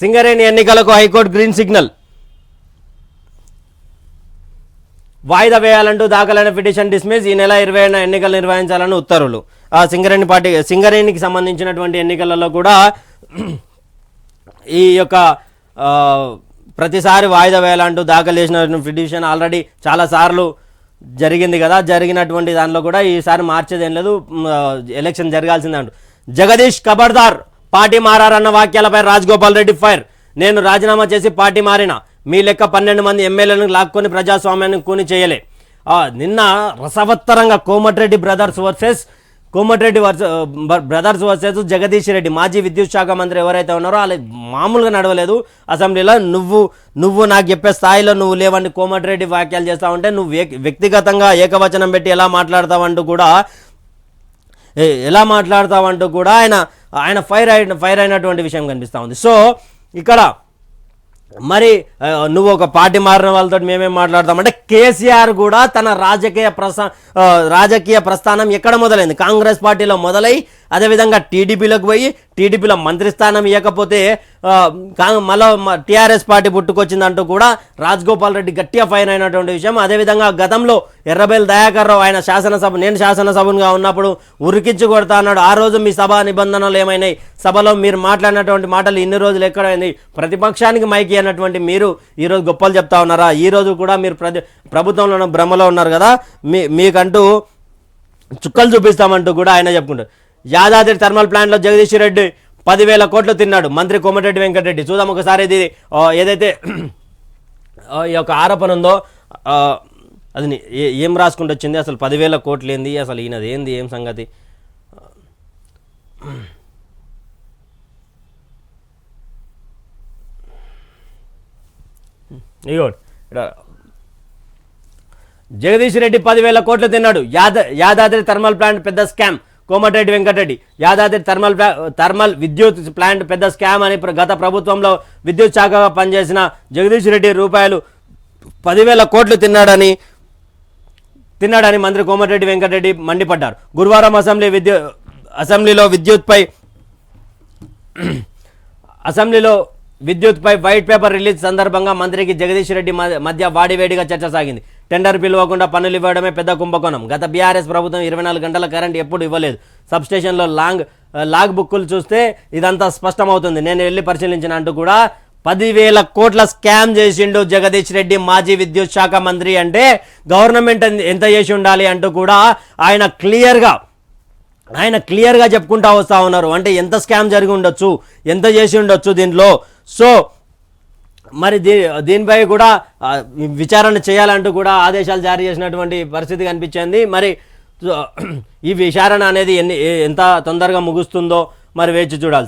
సింగరేణి ఎన్నికలకు high court green signal. వాయిదా వేయాలంటూ దాఖలైన పిటిషన్ డిస్మిస్ ఈ నెల ఇరవై ఏడున ఎన్నికలు నిర్వహించాలని ఉత్తర్వులు. ఆ సింగరేణి పార్టీ సింగరేణికి సంబంధించినటువంటి ఎన్నికలలో కూడా ఈ యొక్క ప్రతిసారి వాయిదా వేయాలంటూ దాఖలు చేసిన పిటిషన్ ఆల్రెడీ చాలాసార్లు జరిగింది కదా జరిగినటువంటి దానిలో కూడా ఈసారి మార్చేది ఏం లేదు ఎలక్షన్ ఆ, ఎలక్షన్ జరగాల్సిందంటూ జగదీష్ కబర్దార్ పార్టీ మారారన్న వాక్యాలపై రాజగోపాల్ రెడ్డి ఫైర్. నేను రాజీనామా చేసి పార్టీ మారిన. మీ లెక్క పన్నెండు మంది ఎమ్మెల్యేలను లాక్కొని ప్రజాస్వామ్యాన్ని కూని చేయలే. నిన్న రసవత్తరంగా Komatireddy brothers versus Komatireddy versus brothers versus Jagadish Reddy మాజీ విద్యుత్ శాఖ మంత్రి ఎవరైతే ఉన్నారో వాళ్ళు మామూలుగా నడవలేదు. అసెంబ్లీలో నువ్వు నువ్వు నాకు చెప్పే స్థాయిలో నువ్వు లేవని కోమటిరెడ్డి వ్యాఖ్యలు చేస్తా ఉంటే నువ్వు వ్యక్తిగతంగా ఏకవచనం పెట్టి ఎలా మాట్లాడతావంటూ కూడా ఎలా మాట్లాడతామంటూ కూడా ఆయన ఆయన ఫైర్ అయిన ఫైర్ అయినటువంటి విషయం కనిపిస్తూ ఉంది. సో ఇక్కడ మరి నువ్వు ఒక పార్టీ మారిన వాళ్ళతో మేమేం మాట్లాడతామంటే కేసీఆర్ కూడా తన రాజకీయ ప్రసా రాజకీయ ప్రస్థానం ఎక్కడ మొదలైంది? కాంగ్రెస్ పార్టీలో మొదలై అదేవిధంగా టీడీపీలోకి పోయి టీడీపీలో మంత్రి స్థానం ఇవ్వకపోతే మళ్ళా టీఆర్ఎస్ పార్టీ పుట్టుకొచ్చిందంటూ కూడా రాజగోపాల్ రెడ్డి గట్టిగా ఫైన్ అయినటువంటి విషయం. అదేవిధంగా గతంలో ఎర్రబెల్ దయాకర్ రావు ఆయన శాసనసభ నేను శాసనసభగా ఉన్నప్పుడు ఉరికించి కొడతా అన్నాడు. ఆ రోజు మీ సభా నిబంధనలు ఏమైనాయి? సభలో మీరు మాట్లాడినటువంటి మాటలు ఇన్ని రోజులు ఎక్కడైంది? ప్రతిపక్షానికి మైకి అన్నటువంటి మీరు ఈరోజు గొప్పలు చెప్తా ఉన్నారా? ఈ రోజు కూడా మీరు ప్రతి ప్రభుత్వంలో ఉన్న భ్రమలో ఉన్నారు కదా? మీ మీకంటూ చుక్కలు చూపిస్తామంటూ కూడా ఆయన చెప్పుకుంటారు. యాదాద్రి థర్మల్ ప్లాంట్లో జగదీష్ రెడ్డి పదివేల కోట్లు తిన్నాడు. మంత్రి కోమటిరెడ్డి వెంకటరెడ్డి. చూద్దాం ఒకసారి ఇది ఏదైతే ఈ యొక్క ఆరోపణ ఉందో అది ఏం రాసుకుంటూ వచ్చింది? అసలు పదివేల కోట్లు ఏంది? అసలు ఈయనది ఏంది? ఏం సంగతి? ఇగోండి జగదీష్ రెడ్డి పదివేల కోట్లు తిన్నాడు. యాద యాదాద్రి థర్మల్ ప్లాంట్ పెద్ద scam. Komatireddy Venkatreddy. Yadadri thermal thermal విద్యుత్ ప్లాంట్ పెద్ద స్కామ్ అని గత ప్రభుత్వంలో విద్యుత్ శాఖగా పనిచేసిన జగదీష్ రెడ్డి రూపాయలు పదివేల కోట్లు తిన్నాడని తిన్నాడని మంత్రి కోమటిరెడ్డి వెంకటరెడ్డి మండిపడ్డారు. గురువారం అసెంబ్లీ విద్యు అసెంబ్లీలో విద్యుత్పై అసెంబ్లీలో విద్యుత్పై వైట్ పేపర్ రిలీజ్ సందర్భంగా మంత్రికి జగదీష్ రెడ్డి మధ్య వాడివేడిగా చర్చ సాగింది. టెండర్ పిలవకుండా పనులు ఇవ్వడమే పెద్ద కుంభకోణం. గత బీఆర్ఎస్ ప్రభుత్వం ఇరవై నాలుగు గంటల కరెంట్ ఎప్పుడు ఇవ్వలేదు. సబ్ స్టేషన్లో లాంగ్ లాగ్ బుక్కులు చూస్తే ఇదంతా స్పష్టమవుతుంది. నేను వెళ్ళి పరిశీలించిన అంటూ కూడా పదివేల కోట్ల స్కామ్ చేసిండు జగదీష్ రెడ్డి మాజీ విద్యుత్ శాఖ మంత్రి అంటే గవర్నమెంట్ ఎంత చేసి ఉండాలి అంటూ కూడా ఆయన క్లియర్గా ఆయన క్లియర్గా చెప్పుకుంటా వస్తూ ఉన్నారు. అంటే ఎంత స్కామ్ జరిగి ఉండొచ్చు? ఎంత చేసి ఉండొచ్చు దీంట్లో? సో మరి దీ దీనిపై కూడా విచారణ చేయాలంటూ కూడా ఆదేశాలు జారీ చేసినటువంటి పరిస్థితి కనిపించింది. మరి ఈ విచారణ అనేది ఎన్ని ఎంత తొందరగా ముగుస్తుందో మరి వేచి చూడాలి